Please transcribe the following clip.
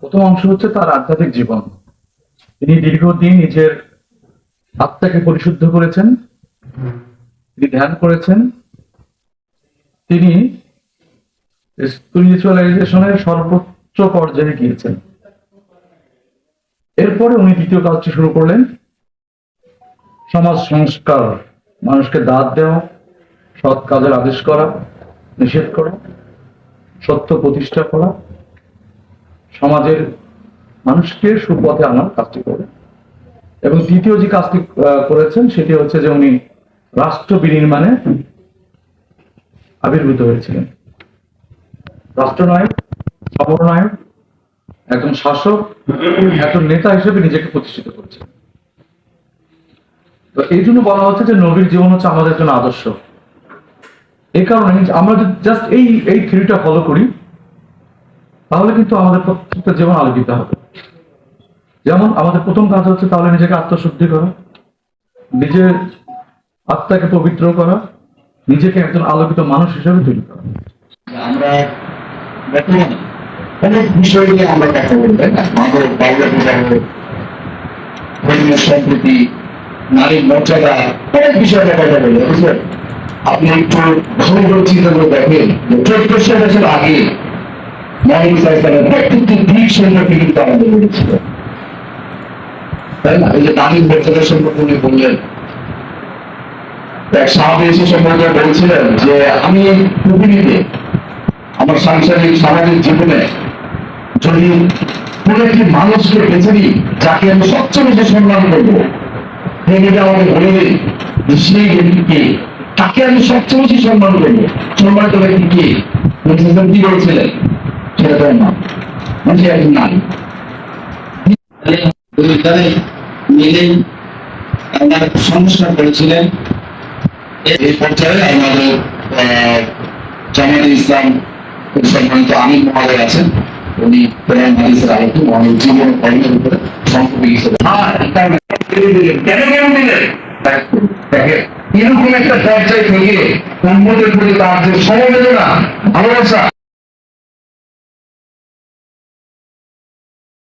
প্রথম অংশ হচ্ছে তার আধ্যাত্মিক জীবন তিনি দীর্ঘদিন নিজের আত্মাকে পরিশুদ্ধ করেছেন। তিনি ধ্যান করেছেন। তিনি স্পিরিচুয়ালাইজেশনের সর্বোচ্চ পর্যায়ে গিয়েছেন এরপরে উনি দ্বিতীয় কাজটি শুরু করলেন। সমাজ সংস্কার, মানুষকে দাঁত দেওয়া সৎ কাজের আদেশ করা, নিষেধ করা, সত্য প্রতিষ্ঠা করা, সমাজের মানুষকে সুপথে আনার কাজটি করে। এবং তৃতীয় যে কাজটি করেছেন সেটি হচ্ছে যে উনি রাষ্ট্র বিনির্মাণে আবির্ভূত হয়েছিলেন। রাষ্ট্রনায়ক সমরনায়ক একজন শাসক, একজন নেতা হিসেবে নিজেকে প্রতিষ্ঠিত করছেন। তো এই জন্য বলা হচ্ছে যে নবীর জীবন হচ্ছে আমাদের জন্য আদর্শ। এই কারণে আমরা যদি জাস্ট এই এই থিওরিটা ফলো করি, তাহলে কিন্তু আমাদের প্রত্যেকটা জীবন আলোকিত হবে। যেমন আমাদের প্রথম কাজ হচ্ছে তাহলে নিজেকে আত্মশুদ্ধি করা, নিজের আত্মাকে পবিত্র করা, নিজেকে একজন আলোকিত মানুষ হিসেবে তৈরি করা। আমরা নারীর মর্যাদা, অনেক বিষয় নিয়ে কথা বলবেন বুঝলেন? আপনি একটু ভালো করে চিন্তা করে দেখেন যে চোদ্দশো বছর আগে সাহেবের প্রত্যেকটি দিক সম্পর্কে কিন্তু আমাদের বলেছিল। তাই না? এই যে নারীর মর্যাদা সম্পর্কে উনি বললেন। এক সাহাবি এসে সম্পর্কে বলছিলেন যে, আমি পৃথিবীতে আমার সাংসারিক, সামাজিক জীবনে যদি কোন একটি মানুষকে বেছে নিই, যাকে আমি সবচেয়ে বেশি সম্মান করব তিনি আমাকে বলে দিন সেই ব্যক্তিকে তাকে আমি সবচেয়ে বেশি সম্মান করব সম্মানিত ব্যক্তি কে? বলছিলেন কি বলছিলেন সেটা তো না মানে সে একজন নারী। দুইজনে মিলেই আমরা সংস্কার করেছিলেন এই পর্যায়ে আমাদের আহ, ইসলাম সম্মানিত আমির মহোদয় আছেন। উনি প্রেম হাদিসের আলোকে জীবন কর্মের উপরে সংক্ষেপে হিসেবে কেন কেন দিলেন এরকম একটা পর্যায়ে থেকে উন্মতের প্রতি তার যে সমবেদনা ভালোবাসা